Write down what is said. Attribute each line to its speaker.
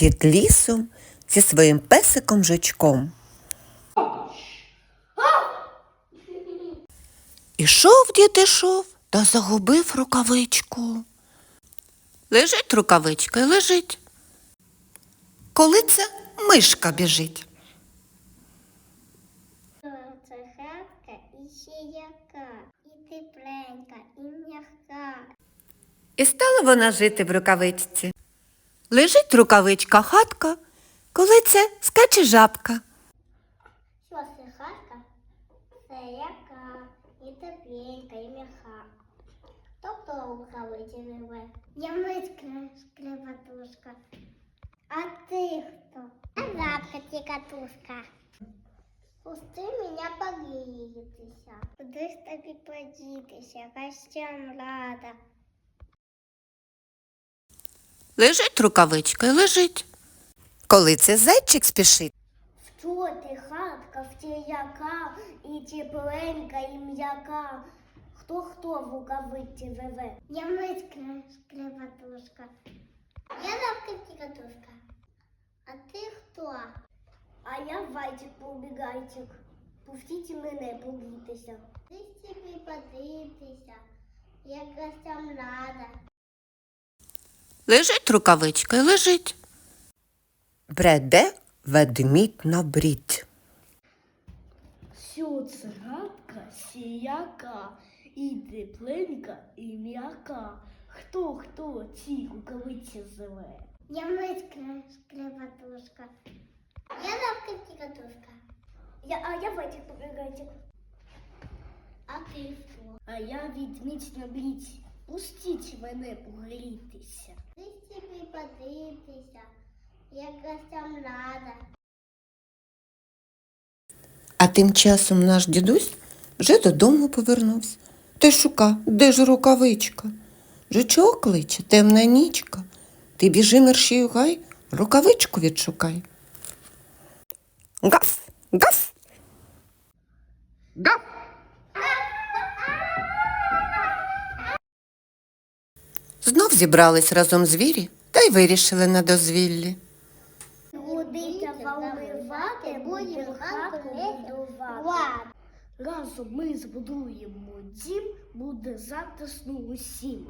Speaker 1: дід лісом зі своїм песиком жучком. Ішов дід ішов та загубив рукавичку. Лежить рукавичка і лежить. Коли це мишка біжить.
Speaker 2: Це хатка і ще яка, і тепленька, і м'яка.
Speaker 1: І стала вона жити в рукавичці. Лежить рукавичка хатка, коли це скаче жабка.
Speaker 2: Що це хатка? Це яка, і тепленька, і м'яка. Тобто рукавиці живе. Я шкребатушка. А ти хто? А жабка тікатушка. Пусти мене погрітися. Куди ж тобі подітися? Гостям рада.
Speaker 1: Лежить рукавичка і лежить. Коли це зайчик спішить.
Speaker 2: Що ти, хатка, яка і тепленька, і м'яка. Хто хто в рукавиці живе? Я миська шкребатушка. Я лапка тікатушка. А ти хто? А я Вайтик побігайчик. Пустіть мене погрітися. Ти подивитися, як гостям рада.
Speaker 1: Лежить рукавичка і лежить. Бреде ведмідь на брід.
Speaker 3: Це сіяка, і тепленька, і м'яка. Хто хто ці рукавиці живе?
Speaker 2: Я миська шкребатушка. Я лапка тікатушка. Я, а я Вайтик побігайчик. А ти хто?
Speaker 3: А я відмідь на бріті. Пустіть мене погрітися.
Speaker 2: Ти собі подивитися, як гостям рада.
Speaker 1: А тим часом наш дідусь вже додому повернувся. Ти шука, де ж рукавичка? Жучок кличе, темна нічка. Ти біжи мерщію гай, рукавичку відшукай. Гав. Гав. Знов зібрались разом звірі та й вирішили на дозвіллі.
Speaker 2: Годиться вмивати, будемо хату будувати.
Speaker 3: Разом ми збудуємо дім, буде затишно усім.